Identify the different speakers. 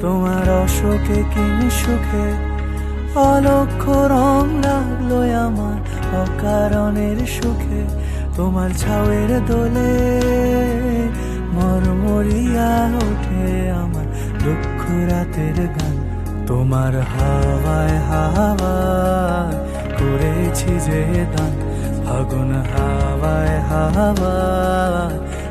Speaker 1: তোমার অশোকে কিং সুখে? অলক্ষ রং লাগল আমার অকারণের সুখে। তোমার ছাউয়ের দোলে মরমরিয়া ওঠে আমার দুঃখ রাতের গান। তোমার হাওয়ায় হাওয়ায় করেছি যে দান। ফাগুন হাওয়ায় হাওয়ায়